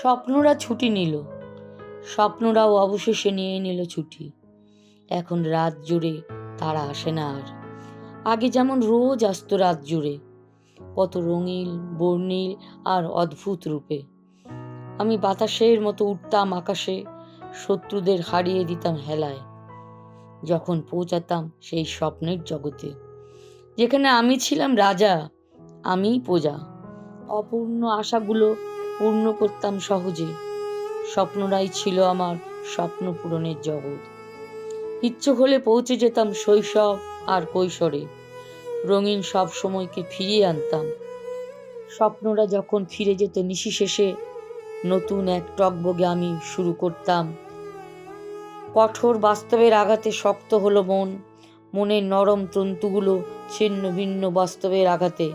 স্বপ্নরা ছুটি নিল। স্বপ্নরাও অবশেষে নিয়ে নিল ছুটি। এখন রাত জুড়ে তারা আসে না আর। আগে যেমন রোজ আসতো রাত জুড়ে, কত রঙিল, বর্ণিল আর অদ্ভুত রূপে। আমি বাতাসের মতো উঠতাম আকাশে, শত্রুদের হারিয়ে দিতাম হেলায়। যখন পৌঁছাতাম সেই স্বপ্নের জগতে। যেখানে আমি ছিলাম রাজা, আমিই প্রজা। অপূর্ণ আশাগুলো পূর্ণ করতাম সহজে। স্বপ্নরাই ছিল আমার স্বপ্ন পূরণের জগৎ। ইচ্ছে হলে পৌঁছে যেতাম শৈশব আর কৈশোরে। রঙিন সব সময়কে ফিরিয়ে আনতাম। স্বপ্নরা যখন ফিরে যেত নিশি শেষে, নতুন এক টকবগে আমি শুরু করতাম। কঠোর বাস্তবের আঘাতে শক্ত হলো মন। মনের নরম তন্তুগুলো ছিন্ন ভিন্ন বাস্তবের আঘাতে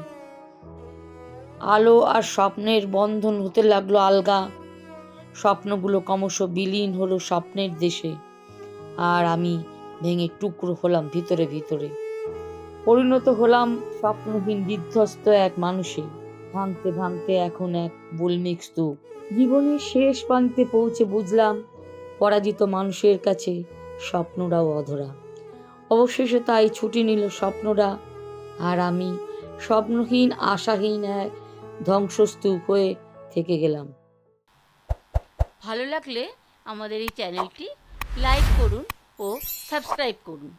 আলো আর স্বপ্নের বন্ধন হতে লাগল আলগা। স্বপ্নগুলো ক্রমশ বিলীন হলো স্বপ্নের দেশে। আর আমি ভেঙে টুকরো হলাম ভিতরে ভিতরে। পরিণত হলাম স্বপ্নহীন বিধ্বস্ত এক মানুষে। ভাঙতে ভাঙতে এখন এক বলমিক স্তূপ। জীবনের শেষ প্রান্তে পৌঁছে বুঝলাম, পরাজিত মানুষের কাছে স্বপ্নরাও অধরা। অবশেষে তাই ছুটি নিল স্বপ্নরা। আর আমি স্বপ্নহীন, আশাহীন এক ধ্বংসস্তূপ হয়ে থেকে গেলাম। ভালো লাগলে আমাদের এই চ্যানেলটি লাইক করুন ও সাবস্ক্রাইব করুন।